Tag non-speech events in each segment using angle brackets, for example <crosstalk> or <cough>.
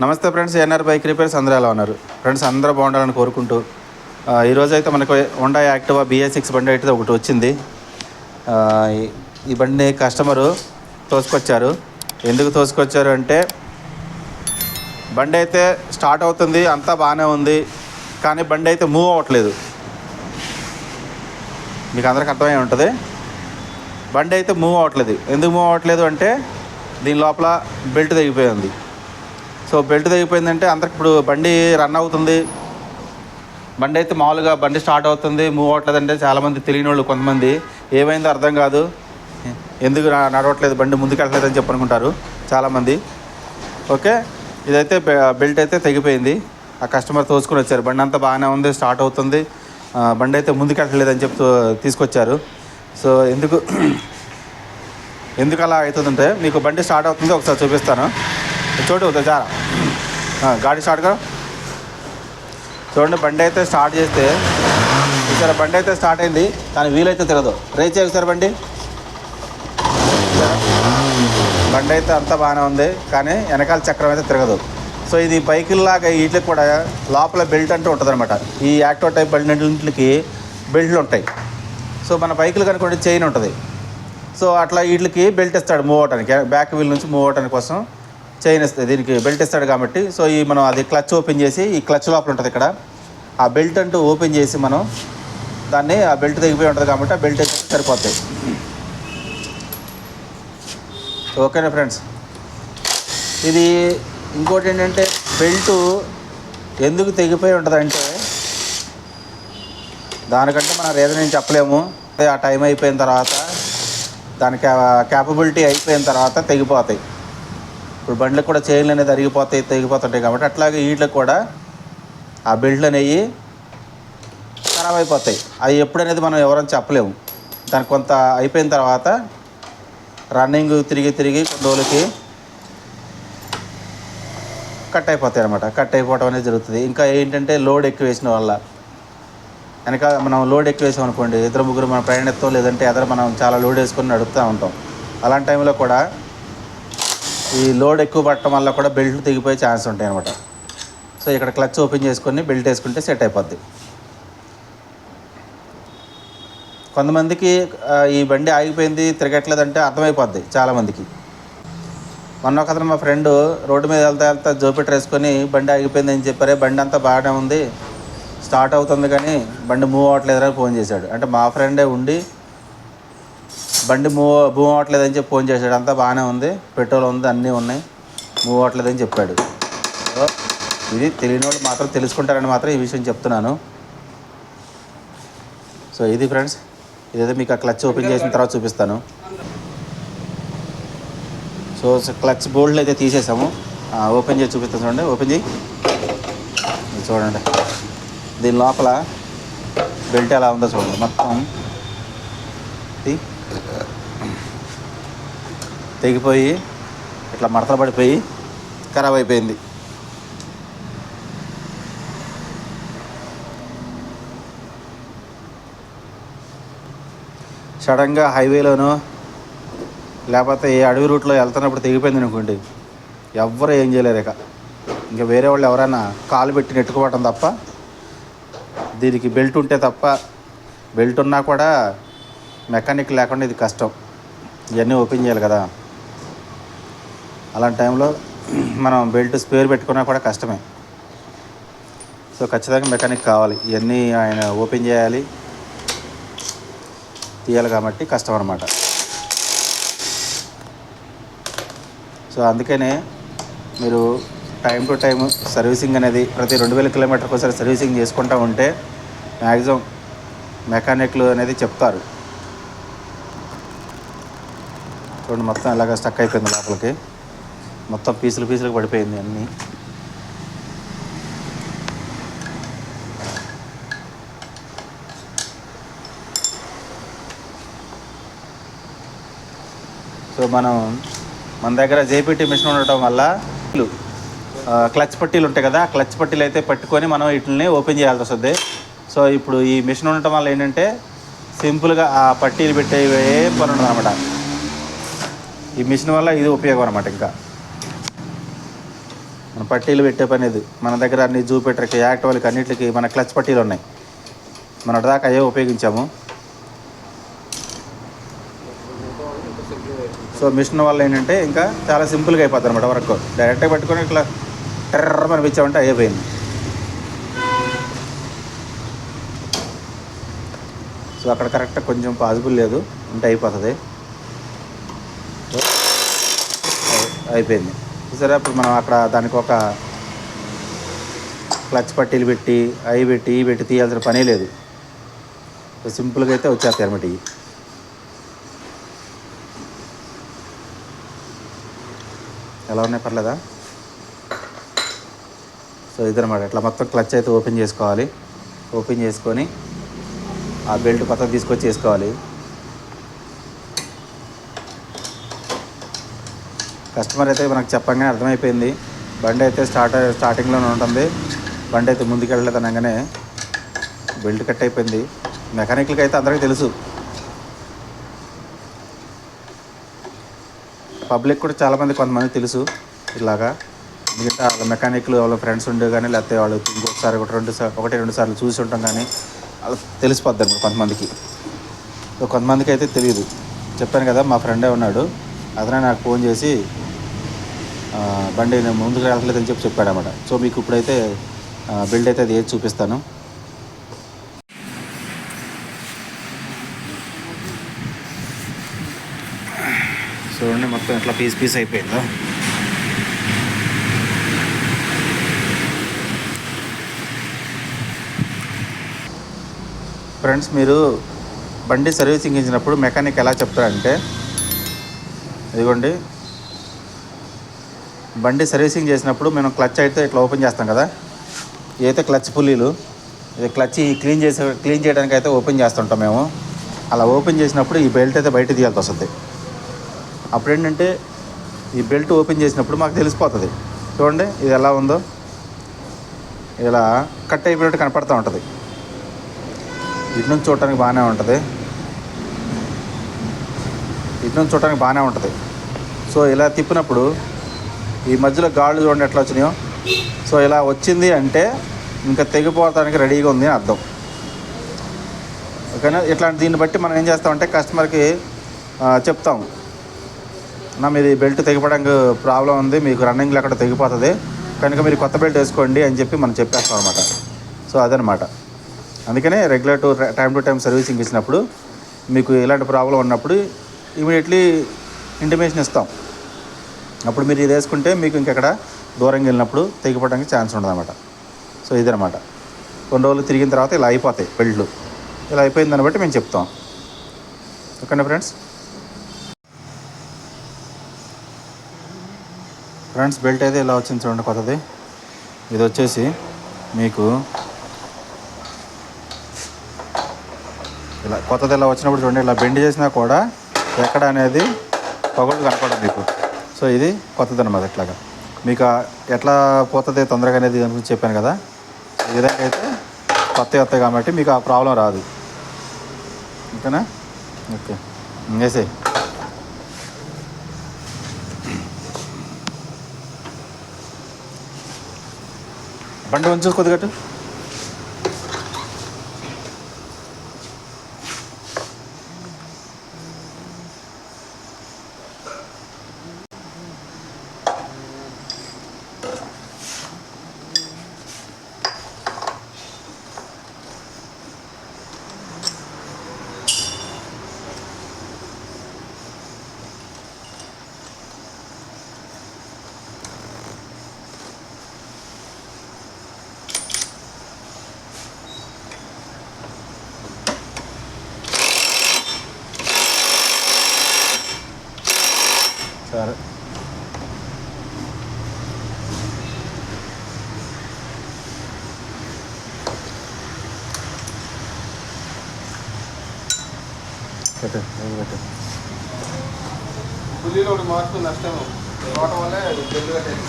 నమస్తే friends NR bike repairs అందరూ ఎలా ఉన్నారు? ఫ్రెండ్స్ అందరూ బాగుండాలని కోరుకుంటూ ఈరోజు అయితే మనకు హోండా యాక్టివా బిఏ సిక్స్ బండి అయితే ఒకటి వచ్చింది. ఈ- బండి బండిని కస్టమరు తోసుకొచ్చారు. ఎందుకు తోసుకొచ్చారు అంటే బండి అయితే స్టార్ట్ అవుతుంది అంతా బాగానే ఉంది కానీ బండి అయితే మూవ్ అవ్వట్లేదు. మీకు అందరికి అర్థమై ఉంటుంది? బండి అయితే మూవ్ అవ్వట్లేదు. ఎందుకు మూవ్ అవ్వట్లేదు అంటే దీని లోపల బెల్ట్ తెగిపోయింది. సో బెల్ట్ తెగిపోయిందంటే అందరికి ఇప్పుడు బండి రన్ అవుతుంది. బండి అయితే మామూలుగా బండి స్టార్ట్ అవుతుంది. మూవ్ అవ్వట్లేదంటే చాలామంది తెలియని వాళ్ళు కొంతమంది. ఏమైందో అర్థం కాదు. ఎందుకు నడవట్లేదు బండి ముందుకు వెళ్ళలేదని చెప్పి అనుకుంటారు చాలామంది. ఓకే? ఇదైతే బెల్ట్ అయితే తెగిపోయింది. ఆ కస్టమర్ తోసుకొని వచ్చారు. బండి అంతా బాగానే ఉంది స్టార్ట్ అవుతుంది. బండి అయితే ముందుకు వెళ్ళలేదని చెప్తూ తీసుకొచ్చారు. సో ఎందుకు <clears throat> ఎందుకు అలా అవుతుందంటే మీకు బండి స్టార్ట్ అవుతుంది ఒకసారి చూపిస్తాను. చూడు జారా ఆ, గాడి స్టార్ట్ కదా చూడండి బండి అయితే స్టార్ట్ చేస్తే ఇక్కడ బండి అయితే స్టార్ట్ అయింది. కానీ వీలైతే తిరగదు. రేస్ చేస్తారు బండి. బండి అయితే అంతా బాగానే ఉంది కానీ వెనకాల చక్రం అయితే తిరగదు. సో ఇది బైకుల్లాగా వీటికి కూడా లోపల బెల్ట్ అంటూ ఉంటుంది అనమాట ఈ యాక్టో టైప్ బండికి బెల్ట్లు ఉంటాయి. సో మన బైకులు కనుకోండి చైన్ ఉంటుంది. సో అట్లా వీటికి బెల్ట్ ఇస్తాడు మూవ్ అవడానికి బ్యాక్ వీల్ నుంచి మూవ్ అవడానికి కోసం చైన్ ఇస్తుంది దీనికి బెల్ట్ ఇస్తాడు కాబట్టి సో ఈ మనం అది క్లచ్ ఓపెన్ చేసి ఈ క్లచ్ లోపల ఉంటుంది ఇక్కడ. ఆ బెల్ట్ అంటూ ఓపెన్ చేసి మనం దాన్ని ఆ బెల్ట్ తెగిపోయి ఉంటుంది కాబట్టి ఆ బెల్ట్ అయితే సరిపోతాయి ఓకేనా ఫ్రెండ్స్? ఇది ఇంకోటి ఏంటంటే బెల్ట్ ఎందుకు తెగిపోయి ఉంటుందంటే దానికంటే మన రీజన్ ఏం చెప్పలేము. ఆ టైం అయిపోయిన తర్వాత దాని క్యాపబిలిటీ అయిపోయిన తర్వాత తెగిపోతాయి. ఇప్పుడు బండ్లకు కూడా చైన్లు అనేది అరిగిపోతాయి తెగిపోతుంటాయి కాబట్టి అట్లాగే వీళ్ళకి కూడా ఆ బెల్ట్లు అనేవి ఖరాబ్ అయిపోతాయి. అవి ఎప్పుడనేది మనం ఎవరైనా చెప్పలేము. దానికి కొంత అయిపోయిన తర్వాత రన్నింగ్ తిరిగి తిరిగి డోలుకి రోజులకి కట్ అయిపోతాయి అనమాట కట్ అయిపోవడం అనేది జరుగుతుంది. ఇంకా ఏంటంటే లోడ్ ఎక్కువ వేసిన వల్ల. వెనక మనం లోడ్ ఎక్కువ వేసాం అనుకోండి ఇద్దరు ముగ్గురు మన ప్రయాణిస్తాం లేదంటే ఎదర మనం చాలా లోడ్ వేసుకొని నడుపుతూ ఉంటాం. అలాంటి టైంలో కూడా ఈ లోడ్ ఎక్కువ పట్టడం వల్ల కూడా బెల్ట్లు తెగిపోయే ఛాన్స్ ఉంటాయి అనమాట సో ఇక్కడ క్లచ్ ఓపెన్ చేసుకొని బెల్ట్ వేసుకుంటే సెట్ అయిపోద్ది. కొంతమందికి ఈ బండి ఆగిపోయింది తిరగట్లేదంటే అర్థమైపోద్ది చాలామందికి. మొన్న ఒకతను మా ఫ్రెండ్ రోడ్డు మీద వెళ్తా వెళ్తా జోపెట్ వేసుకొని బండి ఆగిపోయింది అని చెప్పారే బండి అంతా బాగానే ఉంది స్టార్ట్ అవుతుంది కానీ బండి మూవ్ అవ్వట్లేదని ఫోన్ చేశాడు. అంటే మా ఫ్రెండే ఉండి బండి మూవ్ మూవ్ అవ్వట్లేదని చెప్పి ఫోన్ చేశాడు. అంతా బాగానే ఉంది. పెట్రోల్ ఉంది అన్నీ ఉన్నాయి. మూవ్ అవ్వట్లేదని చెప్పాడు. సో ఇది తెలియని వాళ్ళు మాత్రం తెలుసుకుంటారని మాత్రం ఈ విషయం చెప్తున్నాను. సో ఇది ఫ్రెండ్స్. ఇదైతే మీకు ఆ క్లచ్ ఓపెన్ చేసిన తర్వాత చూపిస్తాను. సో క్లచ్ బోల్డ్లు అయితే తీసేసాము. ఓపెన్ చేసి చూపిస్తాను చూడండి. ఓపెన్ చేయి. చూడండి. దీని లోపల బెల్ట్ ఎలా ఉందో చూడండి. మొత్తం. తెగిపోయి ఇట్లా మడతలు పడిపోయి ఖరాబ్ అయిపోయింది. సడన్గా హైవేలోనో లేకపోతే ఏ అడవి రూట్లో వెళ్తున్నప్పుడు తెగిపోయింది అనుకోండి ఎవ్వరు ఏం చేయలేరు ఇక. ఇంకా వేరే వాళ్ళు ఎవరైనా కాలు పెట్టి నెట్టుకోవటం తప్ప దీనికి బెల్ట్ ఉంటే తప్ప బెల్ట్ ఉన్నా కూడా మెకానిక్ లేకుండా ఇది కష్టం. ఇవన్నీ ఓపెన్ చేయాలి కదా. అలాంటి టైంలో మనం బెల్ట్ స్పేర్ పెట్టుకున్నా కూడా కష్టమే. సో ఖచ్చితంగా మెకానిక్ కావాలి. ఇవన్నీ ఆయన ఓపెన్ చేయాలి. తీయాలి కాబట్టి కష్టం అనమాట సో అందుకనే మీరు టైం టు టైం సర్వీసింగ్ అనేది ప్రతి రెండు వేల కిలోమీటర్కి ఒకసారి సర్వీసింగ్ చేసుకుంటూ ఉంటే మ్యాక్సిమం మెకానిక్లు అనేది చెప్తారు. చూడండి మొత్తం ఇలాగ స్టక్ అయిపోయింది లోపలికి. మొత్తం పీసులు పీసులు పడిపోయింది అన్నీ. సో మనం మన దగ్గర జేపీటీ మిషన్ ఉండటం వల్ల క్లచ్ పట్టీలు ఉంటాయి కదా క్లచ్ పట్టీలు అయితే పట్టుకొని మనం వీటిని ఓపెన్ చేయాల్సి వస్తుంది. సో ఇప్పుడు ఈ మిషన్ ఉండటం వల్ల ఏంటంటే సింపుల్గా ఆ పట్టీలు పెట్టే పని ఉండదు అనమాట ఈ మిషన్ వల్ల ఇది ఉపయోగం అనమాట ఇంకా. మన పట్టీలు పెట్టే పని మన దగ్గర అన్ని జూపిటర్కి యాక్టివ్లకి అన్నిటికి మన క్లచ్ పట్టీలు ఉన్నాయి. మన దాకా అయ్యే ఉపయోగించాము. సో మిషన్ వల్ల ఏంటంటే ఇంకా చాలా సింపుల్గా అయిపోతుంది అనమాట వర్క్. డైరెక్ట్గా పెట్టుకొని ఇట్లా టెర్ర అనిపించామంటే అయిపోయింది సో అక్కడ కరెక్ట్ కొంచెం పాసిబుల్ లేదు. ఉంటే అయిపోతుంది. అయిపోయింది. సరే అప్పుడు మనం అక్కడ దానికి ఒక క్లచ్ పట్టీలు పెట్టి అవి పెట్టి ఇవి పెట్టి తీయాల్సిన పనే లేదు. సింపుల్గా అయితే వచ్చేస్తాయి అనమాట ఇవి. ఎలా ఉన్నాయి పర్లేదా? సో ఇదనమాట ఇట్లా మొత్తం క్లచ్ అయితే ఓపెన్ చేసుకోవాలి. ఓపెన్ చేసుకొని ఆ బెల్ట్ కొత్త తీసుకొచ్చి వేసుకోవాలి. కస్టమర్ అయితే మనకు చెప్పంగానే అర్థమైపోయింది. బండి అయితే స్టార్ట్ స్టార్టింగ్లోనే ఉంటుంది. బండి అయితే ముందుకెళ్ళలేదు అనగానే బెల్ట్ కట్ అయిపోయింది. మెకానిక్లకి అయితే అందరికీ తెలుసు. పబ్లిక్ కూడా చాలామంది కొంతమంది తెలుసు ఇలాగా. మిగతా వాళ్ళ మెకానిక్లు వాళ్ళ ఫ్రెండ్స్ ఉండే కానీ లేకపోతే వాళ్ళు ఇంకొకసారి ఒకటి రెండు ఒకటి రెండు సార్లు చూసి ఉంటాం కానీ వాళ్ళు తెలిసిపోద్ది అనమాట కొంతమందికి. కొంతమందికి అయితే తెలియదు చెప్పాను కదా మా ఫ్రెండే ఉన్నాడు. అతనే నాకు ఫోన్ చేసి బండి నేను ముందుకు వెళ్ళట్లేదని చెప్పి చెప్పాడనమాట సో మీకు ఇప్పుడైతే బిల్డ్ అయితే అది ఏది చూపిస్తాను. చూడండి మొత్తం ఇట్లా పీస్ పీస్ అయిపోయిందో. ఫ్రెండ్స్ మీరు బండి సర్వీసింగ్ ఇచ్చినప్పుడు మెకానిక్ ఎలా చెప్తారంటే ఇదిగోండి బండి సర్వీసింగ్ చేసినప్పుడు మనం క్లచ్ అయితే ఇట్లా ఓపెన్ చేస్తాం కదా. ఇదైతే క్లచ్ పుల్లీలు ఇది క్లచ్ క్లీన్ చేసే క్లీన్ చేయడానికి అయితే ఓపెన్ చేస్తుంటాం మేము. అలా ఓపెన్ చేసినప్పుడు ఈ బెల్ట్ అయితే బయట తీయాల్సి వస్తుంది. అప్పుడు ఏంటంటే ఈ బెల్ట్ ఓపెన్ చేసినప్పుడు మాకు తెలిసిపోతుంది. చూడండి ఇది ఎలా ఉందో. ఇలా కట్ అయిపోయినట్టు కనపడుతూ ఉంటుంది. ఇటు నుంచి చూడటానికి బాగానే ఉంటుంది. ఇటు నుంచి చూడటానికి బాగానే ఉంటుంది. సో ఇలా తిప్పినప్పుడు ఈ మధ్యలో గాళ్ళు చూడండి ఎట్లా వచ్చినాయో. సో ఇలా వచ్చింది అంటే ఇంకా తెగిపోవడానికి రెడీగా ఉంది అని అర్థం. ఓకేనా? ఇట్లాంటి దీన్ని బట్టి మనం ఏం చేస్తామంటే కస్టమర్కి చెప్తాం. నా మీది బెల్ట్ తెగిపోవడానికి ప్రాబ్లం ఉంది మీకు రన్నింగ్లో అక్కడ తెగిపోతుంది కనుక మీరు కొత్త బెల్ట్ వేసుకోండి అని చెప్పి మనం చెప్పేస్తాం అనమాట సో అదనమాట అందుకనే regular to time to time servicing ఇచ్చినప్పుడు మీకు ఇలాంటి ప్రాబ్లం ఉన్నప్పుడు ఇమీడియట్లీ ఇంటిమేషన్ ఇస్తాం. అప్పుడు మీరు ఇది వేసుకుంటే మీకు ఇంకెక్కడ దూరంగా వెళ్ళినప్పుడు తెగిపోవడానికి ఛాన్స్ ఉండదు అనమాట సో ఇదనమాట కొన్ని రోజులు తిరిగిన తర్వాత ఇలా అయిపోతాయి పెళ్ళు ఇలా అయిపోయిన దాన్ని బట్టి మేము చెప్తాం. ఓకేనా ఫ్రెండ్స్? ఫ్రెండ్స్ బెల్ట్ అయితే ఇలా వచ్చింది చూడండి కొత్తది. ఇది వచ్చేసి మీకు ఇలా కొత్తది ఇలా వచ్చినప్పుడు చూడండి ఇలా బెండ్ చేసినా కూడా ఎక్కడ అనేది పగుళ్ళు కనపడదు మీకు. సో ఇది కొత్తది అనమాట ఇట్లాగా మీకు ఎట్లా పోతుంది తొందరగా అనేది దాని గురించి చెప్పాను కదా? ఈ విధంగా అయితే కొత్త వస్తాయి కాబట్టి మీకు ఆ ప్రాబ్లం రాదు. ఓకేనా? ఓకే. వేసే బండి ఉంచు కొద్దిగట్టు అటు. సరే మార్పు నష్టం తోట వల్లే జల్లు కట్టేది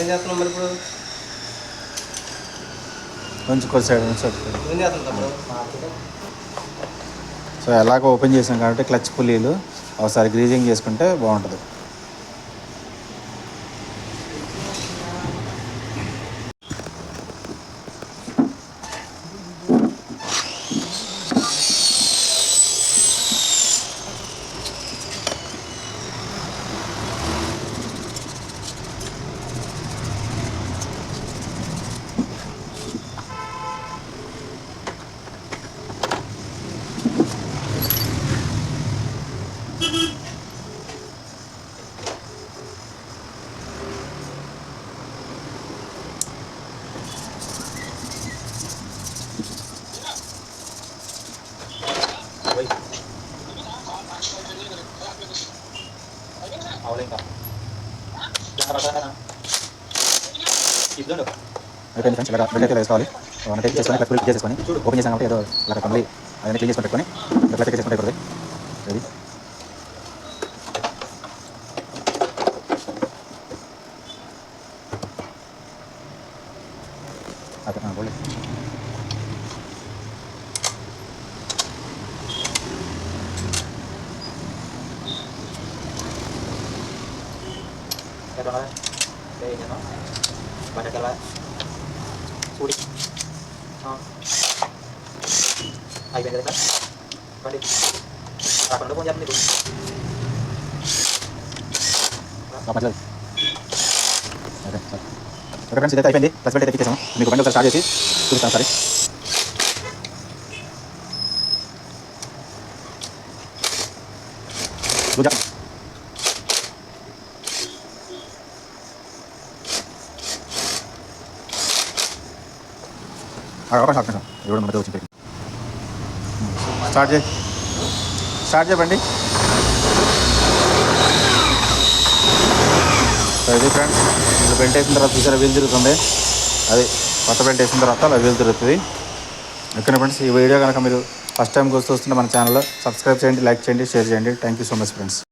ఏం చేస్తున్నాం మరి ఇప్పుడు? కొంచెం కొద్ది సైడ్ నుంచి ఏం చేస్తున్నాం తమ్ముడు? సో ఎలాగో ఓపెన్ చేసాం కాబట్టి క్లచ్ పుల్లీలు ఒకసారి గ్రీజింగ్ చేసుకుంటే బాగుంటుంది. అయిపోయింది ఫ్రెండ్స్ ఇలా బెడ్ అయితే వేసుకోవాలి. వన్ టేక్ చేసుకొని క్లచ్ పుల్లి చేసుకొని ఓపెన్ చేసాం కాబట్టి ఏదో ఇలా మళ్ళీ అవన్నీ క్లీన్ చేసుకొని పెట్టుకొని క్లచ్ అయితే చేసుకుంటే అయిపోతుంది. రెడీ అదే బోలే Banyak yang lain. Sulit. Oh. Ayo benda kan? Balik. Kapan lu punya nih, Bu? లోపల లేదు ఓకే సార్ ఓకే ఫ్రెండ్స్ ఇదైతే అయిపోయింది ప్లస్ బెడ్ అయితే ఎక్కించాము మీకు బండి ఒకసారి స్టార్ట్ చేసి చూపిస్తాను సరే గుడ్ అవకాశం అవకాశం ఎవరు మధ్య వచ్చింది స్టార్ట్ చేయి స్టార్ట్ చెప్పండి అది ఫ్రెండ్స్ ఇప్పుడు బెల్ట్ వేసిన తర్వాత చూసారా వీలు తిరుగుతుంది అది కొత్త బెల్ట్ వేసిన తర్వాత అలా వీలు తిరుగుతుంది ఓకేనా ఫ్రెండ్స్ ఈ వీడియో కనుక మీరు ఫస్ట్ టైం చూస్తుంటే మన ఛానల్లో సబ్స్క్రైబ్ చేయండి లైక్ చేయండి షేర్ చేయండి thank you so much friends